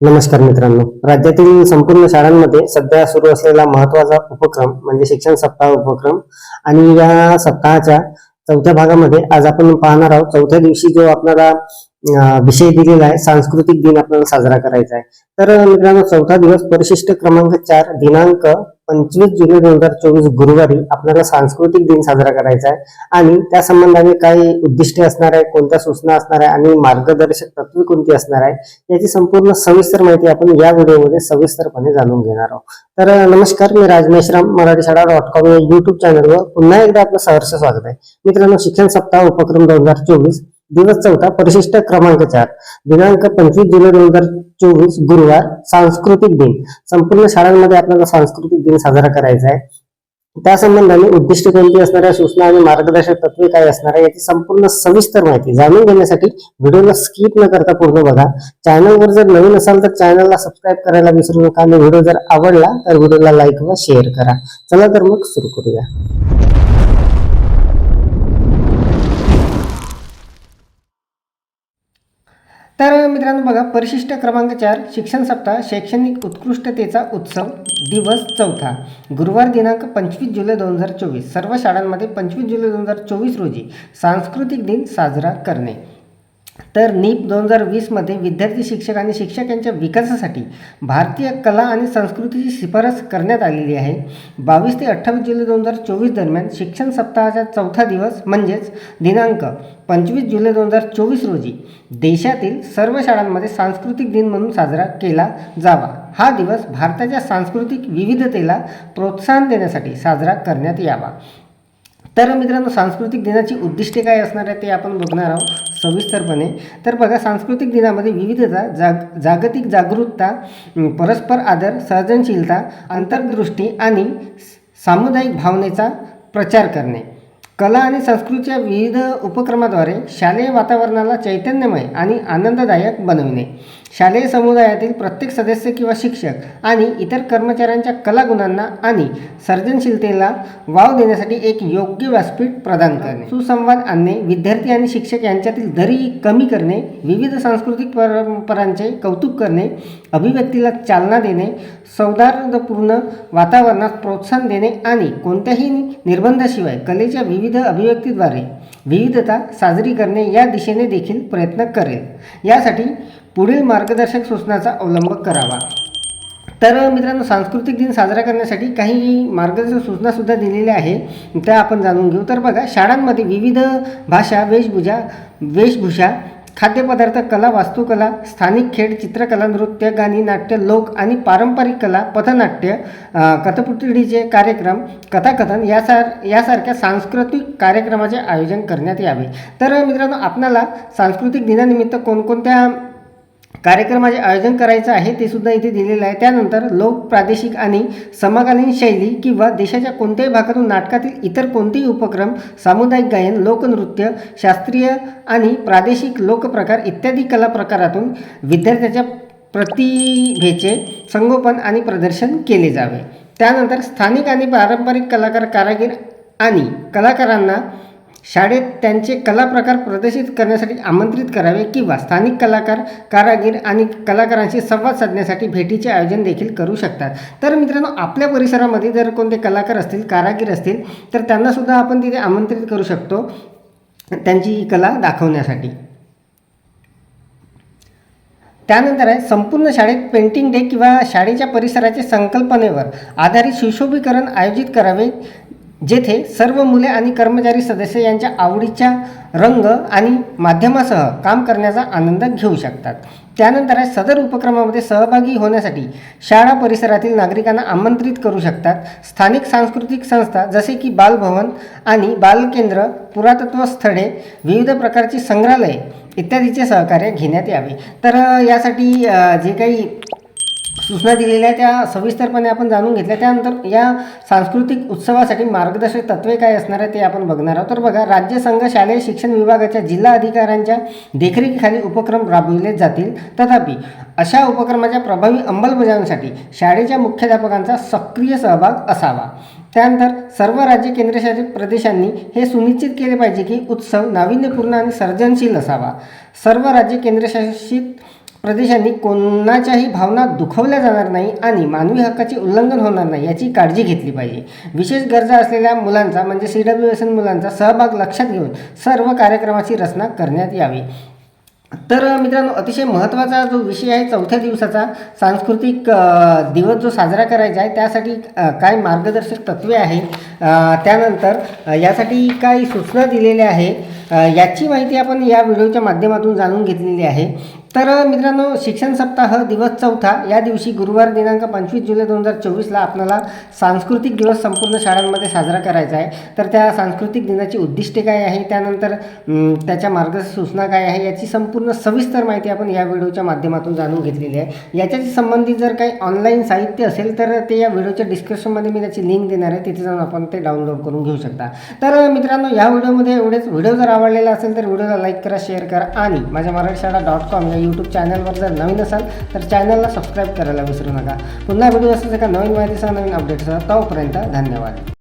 नमस्कार मित्रांनो. राज्यातील संपूर्ण शाळांमध्ये सध्या सुरू असलेला महत्त्वाचा उपक्रम म्हणजे शिक्षण सप्ताह उपक्रम आणि या सप्ताहाच्या चौथ्या भागामध्ये आज आपण पाहणार आहोत. चौथ्या दिवशी जो आपल्याला विषय दिलेला आहे सांस्कृतिक दिन आपल्याला साजरा करायचा आहे. तर मित्रांनो चौथा दिवस परिशिष्ट क्रमांक चार दिनांक पंचवीस जुलै दोन हजार चोवीस गुरुवारी आपल्याला सांस्कृतिक दिन साजरा करायचा आहे. आणि त्या संबंधाने काही उद्दिष्टे असणार आहे कोणत्या सूचना असणार आहे आणि मार्गदर्शक तत्वे कोणती असणार आहे याची संपूर्ण सविस्तर माहिती आपण या व्हिडिओमध्ये सविस्तरपणे जाणून घेणार आहोत. तर नमस्कार मी राज मेश्राम मराठी शाळा डॉट कॉम या युट्यूब चॅनलवर पुन्हा एकदा आपलं सहर्ष स्वागत आहे. मित्रांनो शिक्षण सप्ताह उपक्रम दोन हजार चोवीस दिवस चौथा परिशिष्ट क्रमांक चार. दिनांक पंचवीस जुलै दोन हजार चोवीस गुरुवार सांस्कृतिक दिन. संपूर्ण शाळांमध्ये आपल्याला सांस्कृतिक दिन साजरा करायचा आहे. त्या संबंधाने उद्दिष्ट कोणती असणाऱ्या सूचना आणि मार्गदर्शक तत्वे काय असणार आहे याची संपूर्ण सविस्तर माहिती जाणून घेण्यासाठी व्हिडिओला स्किप न करता पूर्ण बघा. चॅनलवर जर नवीन असाल तर चॅनलला सबस्क्राईब करायला विसरू नका आणि व्हिडिओ जर आवडला तर व्हिडिओला लाईक व शेअर करा. चला तर मग सुरू करूया. तर मित्रांनो बघा परिशिष्ट क्रमांक चार शिक्षण सप्ताह शैक्षणिक उत्कृष्टतेचा उत्सव दिवस चौथा. गुरुवार दिनांक पंचवीस जुलै दोन हजार चोवीस. सर्व शाळांमध्ये पंचवीस जुलै दोन हजार चोवीस रोजी सांस्कृतिक दिन साजरा करणे. तर नीप दोन हजार वीसमध्ये विद्यार्थी शिक्षक आणि शिक्षक यांच्या विकासासाठी भारतीय कला आणि संस्कृतीची शिफारस करण्यात आलेली आहे. बावीस ते अठ्ठावीस जुलै दोन हजार चोवीस दरम्यान शिक्षण सप्ताहाचा चौथा दिवस म्हणजेच दिनांक पंचवीस जुलै दोन हजार चोवीस रोजी देशातील सर्व शाळांमध्ये सांस्कृतिक दिन म्हणून साजरा केला जावा. हा दिवस भारताच्या सांस्कृतिक विविधतेला प्रोत्साहन देण्यासाठी साजरा करण्यात यावा. तर मित्रांनो सांस्कृतिक दिनाची उद्दिष्टे काय असणार आहे ते आपण बघणार आहोत. सविस्तरपणे. तर बघा सांस्कृतिक दिनामध्ये विविधता जाग जागतिक जागरूकता परस्पर आदर सर्जनशीलता अंतर्दृष्टी आणि सामुदायिक भावनेचा प्रचार करणे. कला आणि संस्कृतीच्या विविध उपक्रमाद्वारे शालेय वातावरणाला चैतन्यमय आणि आनंददायक बनविणे. शालेय समुदायातील प्रत्येक सदस्य किंवा शिक्षक आणि इतर कर्मचाऱ्यांच्या कलागुणांना आणि सर्जनशीलतेला वाव देण्यासाठी एक योग्य व्यासपीठ प्रदान करणे. सुसंवाद आणणे विद्यार्थी आणि शिक्षक यांच्यातील दरी कमी करणे विविध सांस्कृतिक परंपरांचे कौतुक करणे अभिव्यक्तीला चालना देणे सौहार्दपूर्ण वातावरणात प्रोत्साहन देणे आणि कोणत्याही निर्बंधाशिवाय कलेच्या विविध अभिव्यक्तीद्वारे विविधता साजरी करणे या दिशेने देखील प्रयत्न करेल. यासाठी पुढील मार्गदर्शक सूचनाचा अवलंब करावा. तर मित्रांनो सांस्कृतिक दिन साजरा करण्यासाठी काही मार्गदर्शक सूचनासुद्धा दिलेल्या आहे. त्या आपण जाणून घेऊ. तर बघा शाळांमध्ये विविध भाषा वेशभूषा वेशभूषा खाद्यपदार्थ कला वास्तुकला स्थानिक खेळ चित्रकला नृत्य गाणी नाट्य लोक आणि पारंपरिक कला पथनाट्य कथपुतळीचे कार्यक्रम कथाकथन यासार यासारख्या सांस्कृतिक कार्यक्रमाचे आयोजन करण्यात यावे. तर मित्रांनो आपणाला सांस्कृतिक दिनानिमित्त कोणकोणत्या कार्यक्रमाचे आयोजन करायचं आहे ते सुद्धा इथे दिलेलं आहे. त्यानंतर लोक प्रादेशिक आणि समकालीन शैली किंवा देशाच्या कोणत्याही भागातून नाटकातील इतर कोणतेही उपक्रम सामुदायिक गायन लोकनृत्य शास्त्रीय आणि प्रादेशिक लोकप्रकार इत्यादी कला प्रकारातून विद्यार्थ्याच्या प्रतिभेचे संगोपन आणि प्रदर्शन केले जावे. त्यानंतर स्थानिक आणि पारंपरिक कलाकार कारागीर आणि कलाकारांना शाळेत त्यांचे कला प्रकार प्रदर्शित करण्यासाठी आमंत्रित करावे किंवा स्थानिक कलाकार कारागीर आणि कलाकारांशी संवाद साधण्यासाठी भेटीचे आयोजन देखील करू शकतात. तर मित्रांनो आपल्या परिसरामध्ये जर कोणते कलाकार असतील कारागीर असतील तर त्यांनासुद्धा आपण तिथे आमंत्रित करू शकतो त्यांची कला दाखवण्यासाठी. त्यानंतर आहे संपूर्ण शाळेत पेंटिंग डे किंवा शाळेच्या परिसराच्या संकल्पनेवर आधारित सुशोभीकरण आयोजित करावे. जेथे सर्व मुले आणि कर्मचारी सदस्य यांच्या आवडीच्या रंग आणि माध्यमासह काम करण्याचा आनंद घेऊ शकतात. त्यानंतर आहे सदर उपक्रमामध्ये सहभागी होण्यासाठी शाळा परिसरातील नागरिकांना आमंत्रित करू शकतात. स्थानिक सांस्कृतिक संस्था जसे की बालभवन आणि बालकेंद्र पुरातत्व स्थळे विविध प्रकारची संग्रहालये इत्यादीचे सहकार्य घेण्यात यावे. तर यासाठी जे काही सूचना दिलेल्या त्या सविस्तरपणे आपण जाणून घेतल्या. त्यानंतर या सांस्कृतिक उत्सवासाठी मार्गदर्शक तत्वे काय असणार आहे ते आपण बघणार आहोत. तर बघा राज्य संघ शालेय शिक्षण विभागाच्या जिल्हा अधिकाऱ्यांच्या देखरेखीखाली उपक्रम राबविले जातील. तथापि अशा उपक्रमाच्या प्रभावी अंमलबजावणीसाठी शाळेच्या मुख्याध्यापकांचा सक्रिय सहभाग असावा. त्यानंतर सर्व राज्य केंद्रशासित प्रदेशांनी हे सुनिश्चित केले पाहिजे की उत्सव नाविन्यपूर्ण आणि सर्जनशील असावा. सर्व राज्य केंद्रशासित प्रदेशांनी कोणाच्याही भावना दुखवल्या जाणार नाही आणि मानवी हक्काचे उल्लंघन होणार नाही याची काळजी घेतली पाहिजे. विशेष गरजा असलेल्या मुलांचा म्हणजे सी डब्ल्यू एस एन मुलांचा सहभाग लक्षात घेऊन सर्व कार्यक्रमाची रचना करण्यात यावी. तर मित्रांनो अतिशय महत्त्वाचा जो विषय आहे चौथ्या दिवसाचा सांस्कृतिक दिवस जो साजरा करायचा आहे त्यासाठी काय मार्गदर्शक तत्त्वे आहे त्यानंतर यासाठी काही सूचना दिलेल्या आहे याची माहिती आपण या व्हिडिओच्या माध्यमातून जाणून घेतलेली आहे. तर मित्रांनो शिक्षण सप्ताह दिवस चौथा या दिवशी गुरुवार दिनांक पंचवीस जुलै दोन हजार चोवीसला आपल्याला सांस्कृतिक दिवस संपूर्ण शाळांमध्ये साजरा करायचा आहे. तर त्या सांस्कृतिक दिनाची उद्दिष्टे काय आहे त्यानंतर त्याच्या मार्गदर्शक सूचना काय आहे? याची संपूर्ण सविस्तर माहिती आपण या व्हिडिओच्या माध्यमातून जाणून घेतलेली आहे. याच्याशी संबंधित जर काही ऑनलाईन साहित्य असेल तर ते या व्हिडिओच्या डिस्क्रिप्शनमध्ये मी त्याची लिंक देणार आहे. तिथे जाऊन आपण ते डाउनलोड करून घेऊ शकता. तर मित्रांनो या व्हिडिओमध्ये एवढेच. व्हिडिओ जर आवडलेला असेल तर व्हिडिओला लाईक करा शेअर करा आणि माझ्या मराठी शाळा डॉट कॉम या यूट्यूब चॅनलवर जर नवीन असाल तर चॅनलला सबस्क्राईब करायला विसरू नका. पुन्हा व्हिडिओ असेल का नवीन माहितीसह नवीन अपडेट्ससह तोपर्यंत धन्यवाद.